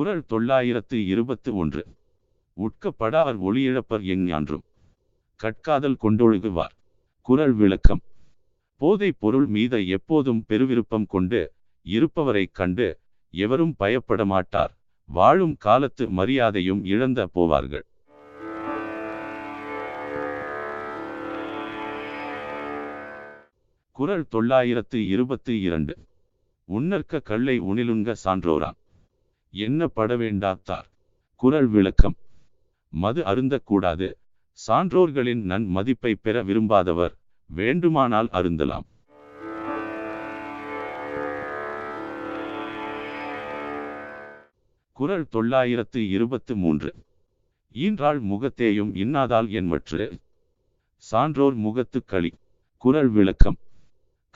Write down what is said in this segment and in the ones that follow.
குறள் தொள்ளாயிரத்து இருபத்து ஒன்று. உட்கப்படார் ஒளியிழப்பர் எஞ்ஞான்றும் கட்காதல் கொண்டொழுகுவார். குரல் விளக்கம். போதைப் பொருள் மீத எப்போதும் பெருவிருப்பம் கொண்டு இருப்பவரைக் கண்டு எவரும் பயப்பட மாட்டார். வாழும் காலத்து மரியாதையும் இழந்த போவார்கள். குறள் தொள்ளாயிரத்து இருபத்து இரண்டு. உன்னற்க கல்லை உணிலுங்க சான்றோரான் என்ன பட வேண்டாத்தார் குரல் விளக்கம். மது அருந்தக்கூடாது. சான்றோர்களின் நன் மதிப்பை பெற விரும்பாதவர். வேண்டுமானால் அருந்தலாம். குறள் தொள்ளாயிரத்து இருபத்து மூன்று. ஈன்றாள் முகத்தேயும் இன்னாதால் என்பற்று சான்றோர் முகத்து களி. குரல் விளக்கம்.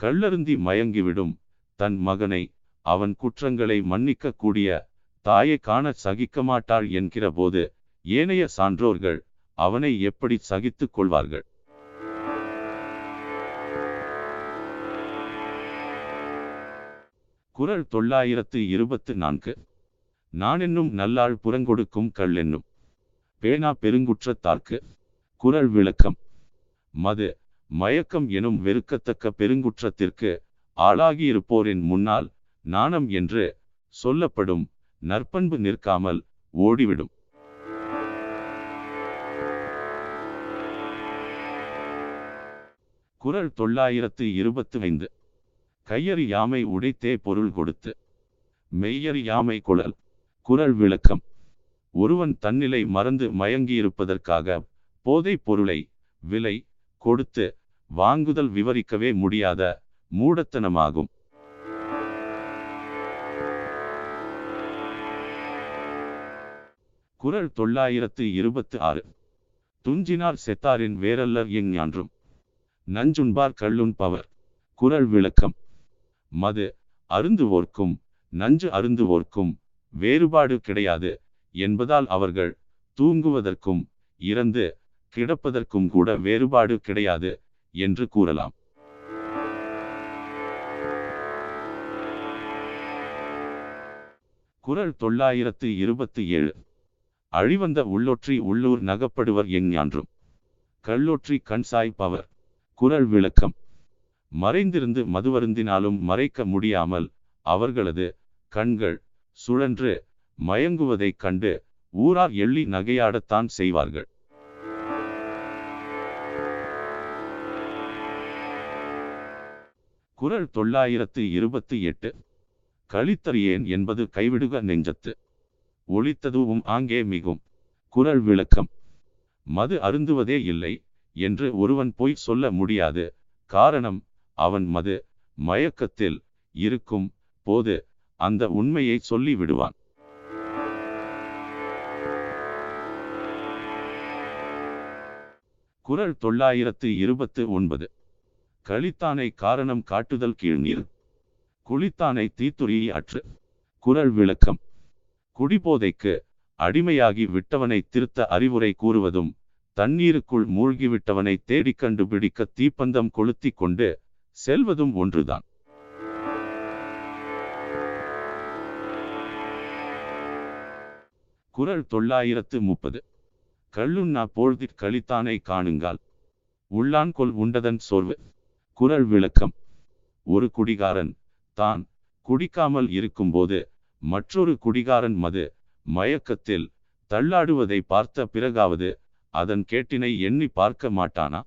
கள்ளருந்தி மயங்கிவிடும் தன் மகனை அவன் குற்றங்களை மன்னிக்க கூடிய தாயை காண சகிக்க மாட்டாள் என்கிற போது ஏனைய சான்றோர்கள் அவனை எப்படி சகித்துக் கொள்வார்கள்? குரல் தொள்ளாயிரத்து இருபத்து நான்கு. நானென்னும் நல்லாள் புறங்கொடுக்கும் கள்ளென்னும் பேனா பெருங்குற்றத்தார்க்கு குரல் விளக்கம். மது. மயக்கம் எனும் வெறுக்கத்தக்க பெருங்குற்றத்திற்கு ஆளாகியிருப்போரின் முன்னால் நாணம் என்று சொல்லப்படும் நற்பண்பு நிற்காமல் ஓடிவிடும். குரல் தொள்ளாயிரத்து இருபத்து ஐந்து கையறி யாமை உடைத்தே பொருள் கொடுத்து. மெய்யறி யாமை குழல். குரல் விளக்கம். ஒருவன் தன்னிலை மறந்து மயங்கியிருப்பதற்காக போதைப் பொருளை விலை கொடுத்து வாங்குதல் விவரிக்கவே முடியாத மூடத்தனமாகும். குரல் தொள்ளாயிரத்து இருபத்து ஆறு. துஞ்சினார் செத்தாரின் வேரல்லர் எஞ்ஞான்றும் நஞ்சுண்பார் கள்ளுண்பவர் குரல் விளக்கம். மது அருந்துவோர்க்கும் நஞ்சு அருந்துவோர்க்கும் வேறுபாடு கிடையாது என்பதால் அவர்கள் தூங்குவதற்கும் இறந்து கிடப்பதற்கும் கூட வேறுபாடு கிடையாது என்று கூறலாம். குறள் தொள்ளாயிரத்து இருபத்தி ஏழு. அழிவந்த உள்ளொற்றி உள்ளூர் நகப்படுவர் எஞ்ஞான்றும் கள்ளொற்றி கண் சாய்ப்பவர். குரல் விளக்கம். மறைந்திருந்து மதுவருந்தினாலும் மறைக்க முடியாமல் அவர்களது கண்கள் சுழன்று மயங்குவதைக் கண்டு ஊரார் எள்ளி நகையாடத்தான் செய்வார்கள். குறள் தொள்ளாயிரத்து இருபத்தி எட்டு. கழித்தறியேன் என்பது கைவிடுக நெஞ்சத்து. ஒளித்ததுவும் ஆங்கே மிகும். குரல் விளக்கம். மது அருந்துவதே இல்லை என்று ஒருவன் பொய் சொல்ல முடியாது. காரணம் அவன் மது மயக்கத்தில் இருக்கும் போது அந்த உண்மையை சொல்லி விடுவான். குறள் தொள்ளாயிரத்து இருபத்து ஒன்பது. கழித்தானை காரணம் காட்டுதல் கீழ்நீர் குளித்தானை தீத்துரி அற்று. குரல் விளக்கம். குடிபோதைக்கு அடிமையாகி விட்டவனை திருத்த அறிவுரை கூறுவதும் தண்ணீருக்குள் மூழ்கிவிட்டவனை தேடிக் கண்டுபிடிக்க தீப்பந்தம் கொளுத்தி கொண்டு செல்வதும் ஒன்றுதான். குரல் தொள்ளாயிரத்து முப்பது. கள்ளுண்ணா பொழுதிற் கழித்தானை காணுங்கால். உள்ளான் கொல் உண்டதன் சோர்வு. குரல் விளக்கம். ஒரு குடிகாரன் தான் குடிக்காமல் இருக்கும்போது மற்றொரு குடிகாரன் மது மயக்கத்தில் தள்ளாடுவதை பார்த்த பிறகாவது அதன் கேட்டினை எண்ணி பார்க்க மாட்டானா?